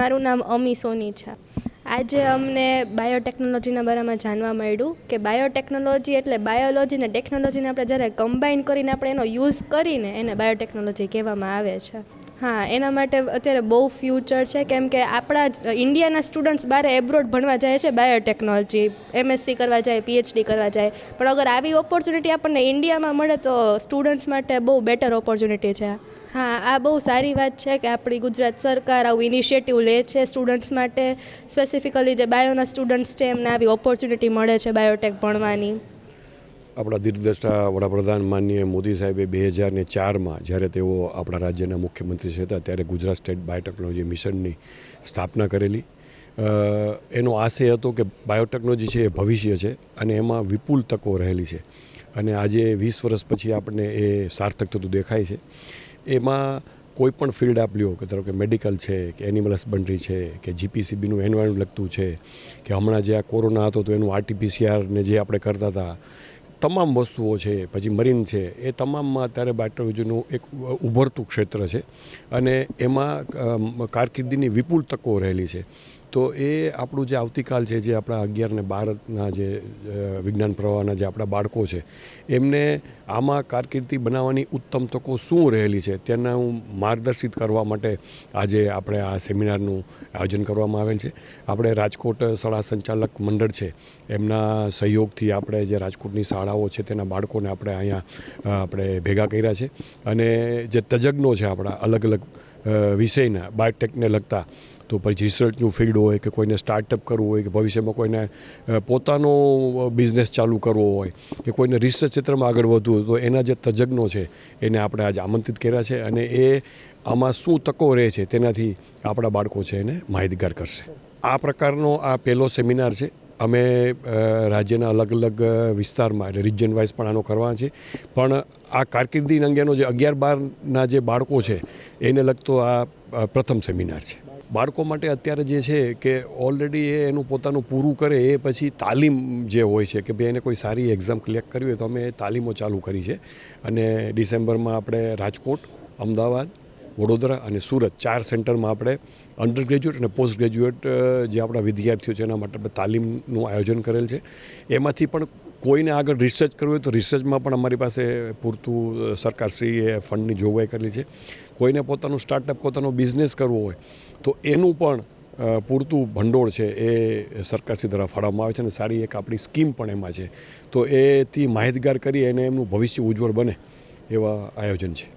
મારું નામ અમી સોની છે. આજે અમને બાયોટેકનોલોજીના બારામાં જાણવા મળ્યું કે બાયોટેકનોલોજી એટલે બાયોલોજી અને ટેકનોલોજીને આપણે જ્યારે કમ્બાઈન કરીને આપણે એનો યુઝ કરીને એને બાયોટેકનોલોજી કહેવામાં આવે છે. હા, એના માટે અત્યારે બહુ ફ્યુચર છે. કેમ કે આપણા ઇન્ડિયાના સ્ટુડન્ટ્સ બારે એબ્રોડ ભણવા જાય છે બાયોટેકનોલોજી એમએસસી કરવા જાય પીએચડી કરવા જાય. પણ અગર આવી ઓપોર્ચ્યુનિટી આપણને ઇન્ડિયામાં મળે તો સ્ટુડન્ટ્સ માટે બહુ બેટર ઓપોર્ચ્યુનિટી છે. હા, આ બહુ સારી વાત છે કે આપણી ગુજરાત સરકાર આવું ઇનિશિયેટિવ લે છે સ્ટુડન્ટ્સ માટે. સ્પેસિફિકલી જે બાયોના સ્ટુડન્ટ્સ છે, એમને આવી ઓપોર્ચ્યુનિટી મળે છે બાયોટેક ભણવાની. આપણા દીર્ઘદ્રષ્ટા વડાપ્રધાન માનનીય મોદી સાહેબે બે હજાર ને ચારમાં જ્યારે તેઓ આપણા રાજ્યના મુખ્યમંત્રી હતા ત્યારે ગુજરાત સ્ટેટ બાયોટેકનોલોજી મિશનની સ્થાપના કરેલી. એનો આશય હતો કે બાયોટેકનોલોજી છે એ ભવિષ્ય છે અને એમાં વિપુલ તકો રહેલી છે. અને આજે વીસ વર્ષ પછી આપણને એ સાર્થક થતું દેખાય છે. એમાં કોઈ પણ ફિલ્ડ આપ લ્યો કે ધારો કે મેડિકલ છે, કે એનિમલ હસબન્ડરી છે, કે જીપીસીબીનું એન્વાયરમેન્ટ લગતું છે, કે હમણાં જે આ કોરોના હતો તો એનું આરટીપીસીઆર ને જે આપણે કરતા હતા તમામ વસ્તુઓ છે, પછી મરીન છે, એ તમામમાં અત્યારે બાયોટેકનોલોજીનું એક ઉભરતું ક્ષેત્ર છે અને એમાં કારકિર્દીની વિપુલ તકો રહેલી છે. તો એ આપણું જે આવતીકાલ છે, જે આપણા અગિયાર ને બારના જે વિજ્ઞાન પ્રવાહના જે આપણા બાળકો છે, એમને આમાં કારકિર્દી બનાવવાની ઉત્તમ તકો શું રહેલી છે, તેના હું માર્ગદર્શિત કરવા માટે આજે આપણે આ સેમિનારનું આયોજન કરવામાં આવેલ છે. આપણે રાજકોટ શાળા સંચાલક મંડળ છે, એમના સહયોગથી આપણે જે રાજકોટની શાળાઓ છે, તેના બાળકોને આપણે અહીંયા આપણે ભેગા કર્યા છે. અને જે તજજ્ઞો છે આપણા અલગ અલગ વિષયના, બાયોટેકને લગતા તો પછી રિસર્ચનું ફિલ્ડ હોય કે કોઈને સ્ટાર્ટઅપ કરવું હોય કે ભવિષ્યમાં કોઈને પોતાનો બિઝનેસ ચાલુ કરવો હોય કે કોઈને રિસર્ચ ક્ષેત્રમાં આગળ વધવું તો એના જે તજજ્ઞો છે એને આપણે આજે આમંત્રિત કર્યા છે અને એ આમાં શું તકો રહે છે તેનાથી આપણા બાળકો છે એને માહિતગાર કરશે. આ પ્રકારનો આ પહેલો સેમિનાર છે. અમે રાજ્યના અલગ અલગ વિસ્તારમાં એટલે રિજન વાઇઝ પણ આનો કરવા છે. પણ આ કારકિર્દી અંગેનો જે અગિયાર બારના જે બાળકો છે એને લગતો આ પ્રથમ સેમિનાર છે. બાળકો માટે અત્યારે જે છે કે ઓલરેડી એ એનું પોતાનું પૂરું કરે, એ પછી તાલીમ જે હોય છે કે ભાઈ એને કોઈ સારી એક્ઝામ ક્લિયર કરવી હોય તો અમે તાલીમો ચાલુ કરી છે. અને ડિસેમ્બરમાં આપણે રાજકોટ, અમદાવાદ વડોદરા અને સુરત ચાર સેન્ટરમાં આપણે અંડર ગ્રેજ્યુએટ અને પોસ્ટ ગ્રેજ્યુએટ જે આપણા વિદ્યાર્થીઓ છે એના માટે આપણે તાલીમનું આયોજન કરેલ છે. એમાંથી પણ કોઈને આગળ રિસર્ચ કરવું હોય તો રિસર્ચમાં પણ અમારી પાસે પૂરતું સરકારશ્રીએ ફંડની જોગવાઈ કરેલી છે. કોઈને પોતાનું સ્ટાર્ટઅપ પોતાનો બિઝનેસ કરવો હોય તો એનું પણ પૂરતું ભંડોળ છે એ સરકારશ્રી દ્વારા ફાળવવામાં આવે છે અને સારી એક આપણી સ્કીમ પણ એમાં છે. તો એથી માહિતગાર કરી અને એમનું ભવિષ્ય ઉજ્જવળ બને એવા આયોજન છે.